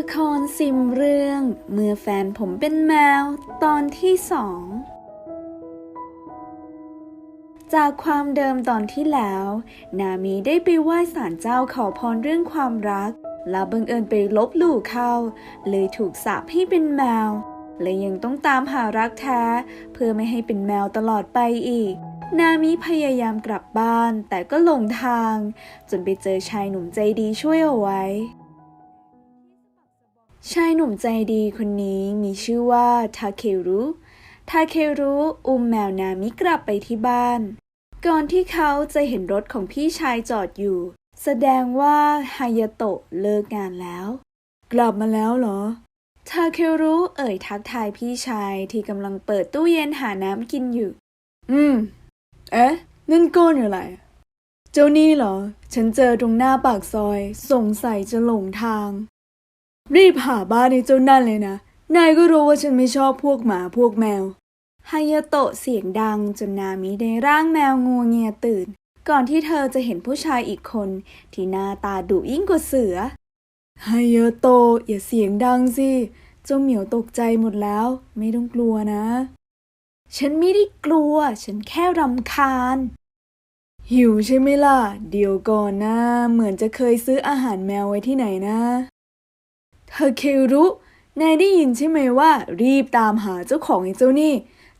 ละครซิมเรื่อง เมื่อแฟนผมเป็นแมว ตอนที่สอง จากความเดิมตอนที่แล้ว นามีได้ไปไหว้ศาลเจ้าขอพรเรื่องความรัก และบังเอิญไปลบหลู่เข้า เลยถูกสาปให้เป็นแมว และยังต้องตามหารักแท้ เพื่อไม่ให้เป็นแมวตลอดไปอีก นามิพยายามกลับบ้านแต่ก็หลงทาง จนไปเจอชายหนุ่มใจดีช่วยเอาไว้ ชายหนุ่มใจดีคนนี้มีชื่อว่าทาเครุ ทาเครุอุ้มแมวนามิกลับไปที่บ้าน ก่อนที่เขาจะเห็นรถของพี่ชายจอดอยู่ แสดงว่าฮายาโตะเลิกงานแล้ว กลับมาแล้วเหรอ ทาเครุเอ่ยทักทายพี่ชายที่กำลังเปิดตู้เย็นหาน้ำกินอยู่ อืม เอ๊ะ นั่นก้อนอะไร เจ้านี่เหรอ ฉันเจอตรงหน้าปากซอย สงสัยจะหลงทาง รีบหาบ้านในเจ้านั่นเลยนะ นายก็รู้ว่าฉันไม่ชอบพวกหมาพวกแมวฮายาโตะเสียงดังจนนามิได้ร่างแมวงัวเงียตื่น ก่อนที่เธอจะเห็นผู้ชายอีกคน ที่หน้าตาดุยิ่งกว่าเสือฮายาโตะอย่าเสียงดังสิเจ้าเหมียวตกใจหมดแล้ว ไม่ต้องกลัวนะ ฉันไม่ได้กลัว ฉันแค่รำคาญ หิวใช่ไหมล่ะ เดี๋ยวก่อนนะ เหมือนจะเคยซื้ออาหารแมวไว้ที่ไหนนะ เธอเครุนายได้ยินใช่ไหมว่า รีบตามหาเจ้าของไอ้เจ้านี่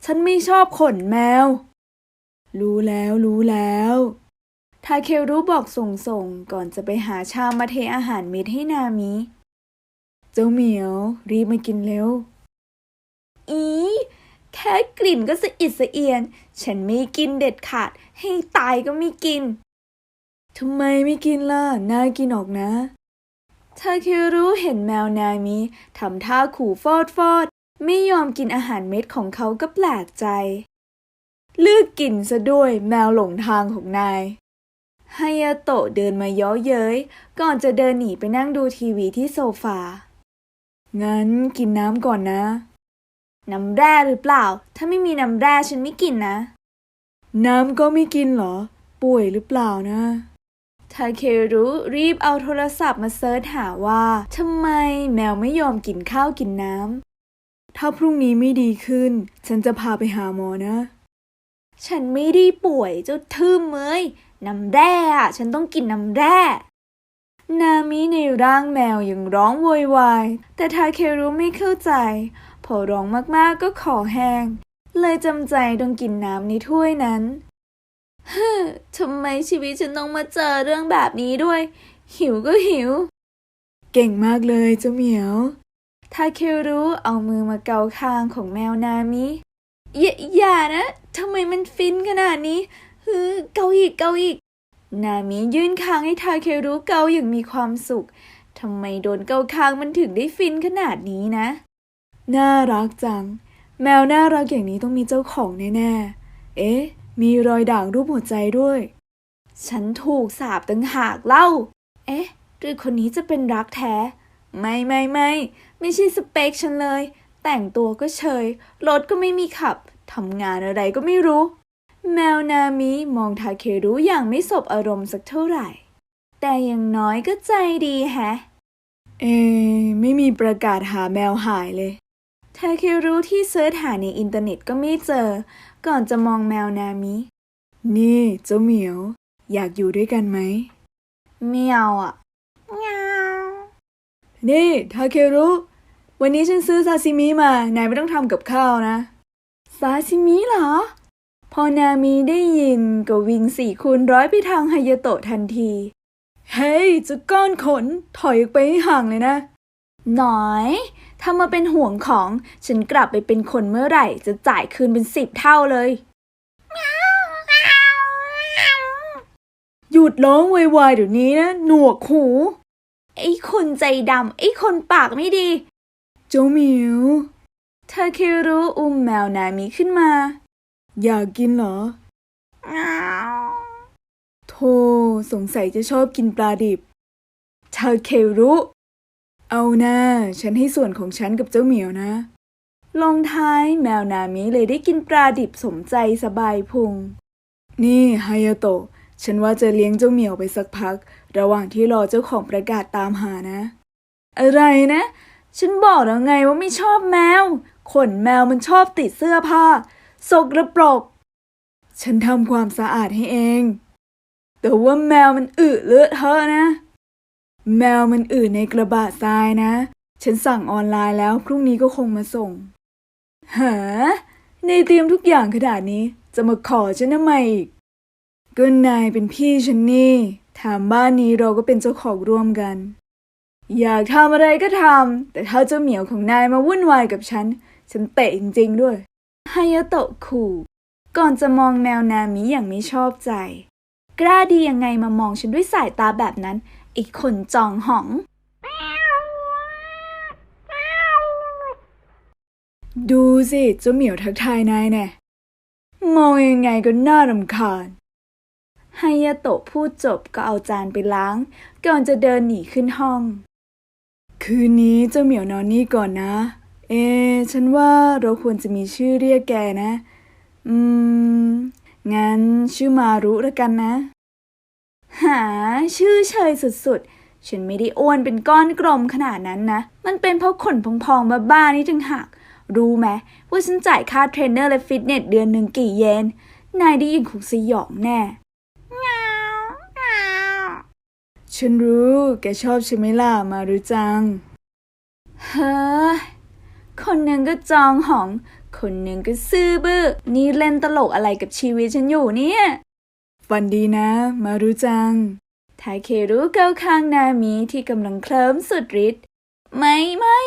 ฉันไม่ชอบขนแมว รู้แล้วรู้แล้วทาเครุบอกส่งส่งก่อนจะไปหาชามมาเทอาหารเม็ดให้นามิ เจ้าเหมียว รีบมากินเร็ว อี แค่กลิ่นก็สะอิดสะเอียน ฉันไม่กินเด็ดขาด ให้ตายก็ไม่กินทำไมไม่กินล่ะ น่ากินออกนะ ทาเครุเห็นแมวนามิทำท่าขู่ฟอดฟอด ไม่ยอมกินอาหารเม็ดของเขาก็แปลกใจ เลือกกินซะด้วยแมวหลงทางของนายฮายาโตะเดินมาย้อเย้ย ก่อนจะเดินหนีไปนั่งดูทีวีที่โซฟา งั้นกินน้ำก่อนนะ น้ำแร่หรือเปล่า ถ้าไม่มีน้ำแร่ฉันไม่กินนะ น้ำก็ไม่กินเหรอ ป่วยหรือเปล่านะ ทาเครุรีบเอาโทรศัพท์มาเซิร์ชหาว่าทำไมแมวไม่ยอมกินข้าวกินน้ำ ถ้าพรุ่งนี้ไม่ดีขึ้น ฉันจะพาไปหาหมอนะ ฉันไม่ได้ป่วยเจ้าทื่มเมยน้ำแร่อะฉันต้องกินน้ำแร่นามิในร่างแมวยังร้องโวยวาย แต่ทาเครุไม่เข้าใจ พอร้องมากๆก็ขอแห้ง เลยจำใจต้องกินน้ำในถ้วยนั้น ทำไมชีวิตฉันต้องมาเจอเรื่องแบบนี้ด้วย หิวก็หิว เก่งมากเลยเจ้าเหมียว ทาเครุเอามือมาเกาคางของแมวนามิอย่าอย่านะทำไมมันฟินขนาดนี้ฮึเกาอีกเกาอีก นามิยื่นคางให้ทาเครุเกาอย่างมีความสุขทำไมโดนเกาคางมันถึงได้ฟินขนาดนี้นะ น่ารักจัง แมวน่ารักอย่างนี้ต้องมีเจ้าของแน่ๆ เอ๊ะ มีรอยด่างรูปหัวใจด้วย ฉันถูกสาบตั้งหากเล่า เอ๊ะ หรือคนนี้จะเป็นรักแท้ ไม่ไม่ไม่ไม่ใช่สเปคฉันเลย แต่งตัวก็เฉย รถก็ไม่มีขับ ทำงานอะไรก็ไม่รู้ แมวนามิมองทาเครุอย่างไม่สบอารมณ์สักเท่าไหร่ แต่อย่างน้อยก็ใจดีแฮะ เอ ไม่มีประกาศหาแมวหายเลย ทาเครุที่เซิร์ชหาในอินเทอร์เน็ตก็ไม่เจอ ก่อนจะมองแมวนามิ นี่เจ้าเหมียว อยากอยู่ด้วยกันไหมไม่เอาอะเงานี่ทาเครุวันนี้ฉันซื้อซาซิมิมา นายไม่ต้องทำกับข้าวนะ ซาซิมิเหรอ พอนามิได้ยินก็วิ่งสี่คูณร้อยไปทางฮายาโตะทันที เฮ้ยเจะก้อนขน ถอยออกไปให้ห่างเลยนะ หน่อย ถ้ามาเป็นห่วงของ ฉันกลับไปเป็นคนเมื่อไหร่ จะจ่ายคืนเป็นสิบเท่าเลย หยุดร้องวายวายเดี๋ยวนี้นะ หนวกหู ไอ้คนใจดำไอ้คนปากไม่ดี เจ้าเหมียวทาเครุอุ้มแมวนามิขึ้นมา อยากกินเหรอโธ่สงสัยจะชอบกินปลาดิบทาเครุ เอานะ ฉันให้ส่วนของฉันกับเจ้าเหมียวนะ ลงท้ายแมวนามิเลยได้กินปลาดิบสมใจสบายพุง นี่ฮายาโตะ ฉันว่าจะเลี้ยงเจ้าเหมียวไปสักพัก ระหว่างที่รอเจ้าของประกาศตามหานะ อะไรนะ ฉันบอกแล้วไงว่าไม่ชอบแมว ขนแมวมันชอบติดเสื้อผ้า สกระปรก ฉันทำความสะอาดให้เอง แต่ว่าแมวมันอึเลอะเทอะนะ แมวมันอึในกระบะทรายนะ ฉันสั่งออนไลน์แล้วพรุ่งนี้ก็คงมาส่งหาในเตรียมทุกอย่างขนาดนี้ จะมาขอฉันทำไมอีกก็นายเป็นพี่ฉันนี่ ถามบ้านนี้เราก็เป็นเจ้าของร่วมกัน อยากทำอะไรก็ทำ แต่ถ้าเจ้าเหมียวของนายมาวุ่นวายกับฉัน ฉันเตะจริงๆด้วยฮายโตะขู่ก่อนจะมองแมวนามิอย่างไม่ชอบใจ กล้าดียังไงมามองฉันด้วยสายตาแบบนั้น อีกคนจองหอง ดูสิเจ้าเหมียวทักทายนายแน่มองยังไงก็น่ารำคาญไฮยาโตะพูดจบก็เอาจานไปล้าง ก่อนจะเดินหนีขึ้นห้อง คืนนี้เจ้าเหมียวนอนนี่ก่อนนะ เอะฉันว่าเราควรจะมีชื่อเรียกแกนะ อืม งั้นชื่อมารุละกันนะ หาชื่อเชยสุดๆ ฉันไม่ได้อ้วนเป็นก้อนกลมขนาดนั้นนะ มันเป็นเพราะขนพองๆบ้าๆนี่ถึงหัก รู้ไหมว่าฉันจ่ายค่าเทรนเนอร์และฟิตเนสเดือนหนึ่งกี่เยน นายได้ยินคงสยองแน่ฉันรู้ แกชอบใช่ไหมล่ะ มารู้จัง เฮ้ยคนหนึ่งก็จองหอง คนหนึ่งก็ซื่อบื้อ นี่เล่นตลกอะไรกับชีวิตฉันอยู่เนี่ย ฝันดีนะ มารู้จังทาเครุเข้าข้างนามิที่กำลังเคลิ้มสุดฤทธิ์ไม่ไม่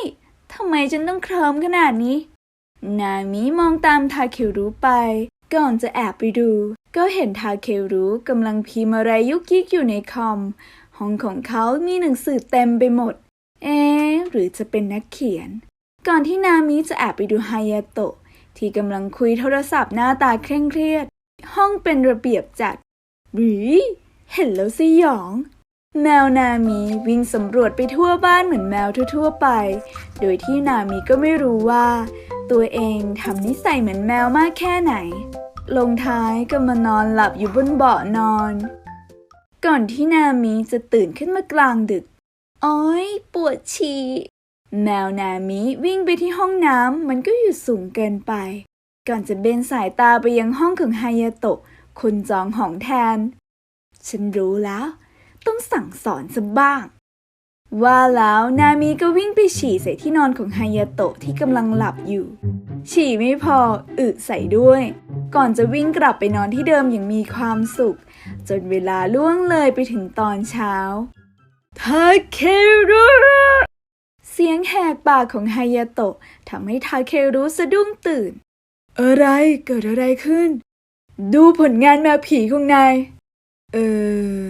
ทำไมฉันต้องเคลิ้มขนาดนี้ นามิมองตามทาเครุไป ก่อนจะแอบไปดู ก็เห็นทาเครุกำลังพิมพ์อะไรยุกยิกอยู่ในคอม ห้องของเขามีหนังสือเต็มไปหมด เอ๊หรือจะเป็นนักเขียน ก่อนที่นามิจะแอบไปดูฮายาโตะที่กำลังคุยโทรศัพท์หน้าตาเคร่งเครียด ห้องเป็นระเบียบจัด หรือเห็นแล้วสยอง แมวนามิวิ่งสำรวจไปทั่วบ้านเหมือนแมวทั่วๆไป โดยที่นามิก็ไม่รู้ว่า ตัวเองทำนิสัยเหมือนแมวมากแค่ไหน ลงท้ายก็มานอนหลับอยู่บนเบาะนอน ก่อนที่นามิจะตื่นขึ้นมากลางดึกอ้อยปวดฉี่แมวนามิวิ่งไปที่ห้องน้ำมันก็อยู่สูงเกินไป ก่อนจะเบนสายตาไปยังห้องของไฮยาโตะ คนจองหองแทน ฉันรู้แล้ว ต้องสั่งสอนซะบ้าง ว่าแล้วนามิก็วิ่งไปฉี่ใส่ที่นอนของฮายาโตะที่กำลังหลับอยู่ ฉี่ไม่พออึใส่ด้วย ก่อนจะวิ่งกลับไปนอนที่เดิมอย่างมีความสุข จนเวลาล่วงเลยไปถึงตอนเช้าทาเครุเสียงแหกปากของฮายาโตะทำให้ทาเครุสะดุ้งตื่น อะไรเกิดอะไรขึ้น ดูผลงานแมวผีของนาย เออ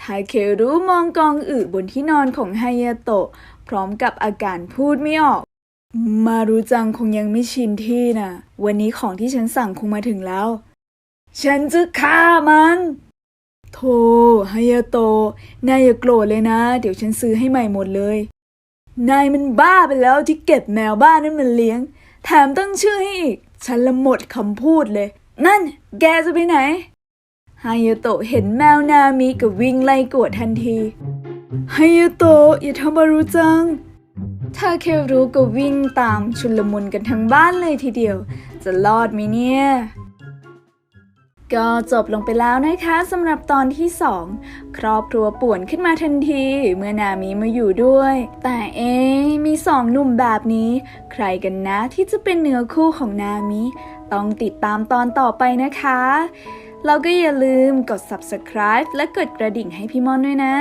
ทาเครุมองกองอึบนที่นอนของไฮยาโตะ พร้อมกับอาการพูดไม่ออก มารู้จังคงยังไม่ชินที่นะวันนี้ของที่ฉันสั่งคงมาถึงแล้ว ฉันจะฆ่ามัน โธ่ฮยาโตะ นายอย่าโกรธเลยนะ เดี๋ยวฉันซื้อให้ใหม่หมดเลย นายมันบ้าไปแล้วที่เก็บแมวบ้านนั้นมันเลี้ยง แถมตั้งชื่อให้อีก ฉันละหมดคำพูดเลย นั่น แกจะไปไหน ฮายาโตะเห็นแมวนามิกับวิ่งไล่กวดทันที ฮายาโตะอย่าทำมารู้จังถ้าเครู้ก็วิ่งตามชุลมุนกันทั้งบ้านเลยทีเดียว จะรอดไหมเนี่ย ก็จบลงไปแล้วนะคะสำหรับตอนที่2ครอบครัวป่วนขึ้นมาทันที เมื่อนามิมาอยู่ด้วย แต่เอ๊มีสองหนุ่มแบบนี้ ใครกันนะที่จะเป็นเนื้อคู่ของนามิ ต้องติดตามตอนต่อไปนะคะ เราก็อย่าลืมกด subscribe และกดกระดิ่งให้พี่มอนด้วยนะ